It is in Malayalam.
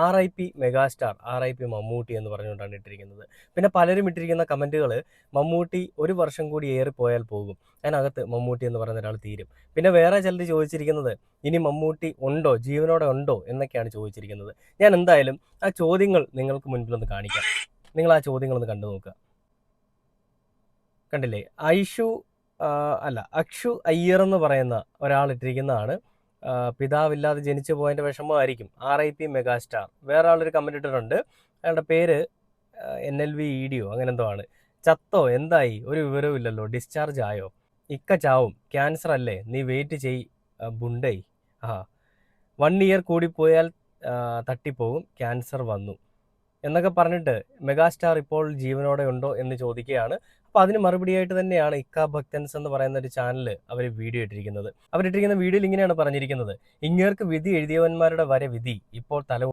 R I P megastar R I P Mammootty എന്ന് പറഞ്ഞുകൊണ്ടാണ് ഇട്ടിരിക്കുന്നത്. പിന്നെ പലരും ഇട്ടിരിക്കുന്ന കമന്റുകൾ മമ്മൂട്ടി ഒരു വർഷം കൂടി ഏറിപ്പോയാൽ പോയാൽ പോകും. അതിനകത്ത് മമ്മൂട്ടി എന്ന് പറയുന്ന ഒരാൾ തീരും. പിന്നെ വേറെ ചിലർ ചോദിച്ചിരിക്കുന്നത് ഇനി മമ്മൂട്ടി ഉണ്ടോ ജീവനോടെ ഉണ്ടോ എന്നൊക്കെയാണ് ചോദിച്ചിരിക്കുന്നത്. ഞാൻ എന്തായാലും ആ ചോദ്യങ്ങൾ നിങ്ങൾക്ക് മുൻപിലൊന്ന് കാണിക്കാം. നിങ്ങൾ ആ ചോദ്യങ്ങളൊന്ന് കണ്ടു നോക്കുക. കണ്ടില്ലേ? ഐഷു അല്ല അക്ഷു അയ്യർ എന്ന് പറയുന്ന ഒരാൾ ഇട്ടിരിക്കുന്നതാണ്. പിതാവില്ലാതെ ജനിച്ചു പോയതിന്റെ വിഷമമായിരിക്കും. ആർ ഐ പി മെഗാസ്റ്റാർ വേറെ ആളൊരു കമന്റ് ഇട്ടിട്ടുണ്ട് അയാളുടെ പേര് എൻ എൽ വി ഇ ഡിയോ അങ്ങനെ എന്തോ ആണ്. ചത്തോ എന്തായി? ഒരു വിവരവും ഇല്ലല്ലോ ഡിസ്ചാർജ് ആയോ? ഇക്ക ചാവും. ക്യാൻസർ അല്ലേ? നീ വെയിറ്റ് ചെയ് ബുണ്ടൈ ആ വൺ ഇയർ കൂടിപ്പോയാൽ തട്ടിപ്പോവും. ക്യാൻസർ വന്നു. എന്നൊക്കെ പറഞ്ഞിട്ട് മെഗാസ്റ്റാർ ഇപ്പോൾ ജീവനോടെ ഉണ്ടോ എന്ന് ചോദിക്കുകയാണ്. അപ്പോൾ അതിന് മറുപടിയായിട്ട് തന്നെയാണ് ഇക്ക ഭക്തൻസ് എന്ന് പറയുന്ന ഒരു ചാനൽ അവർ വീഡിയോ ഇട്ടിരിക്കുന്നത്. അവരിട്ടിരിക്കുന്ന വീഡിയോയിൽ ഇങ്ങനെയാണ് പറഞ്ഞിരിക്കുന്നത്. ഇങ്ങേർക്ക് വിധി എഴുതിയവന്മാരുടെ വരെ വിധി. ഇപ്പോൾ തല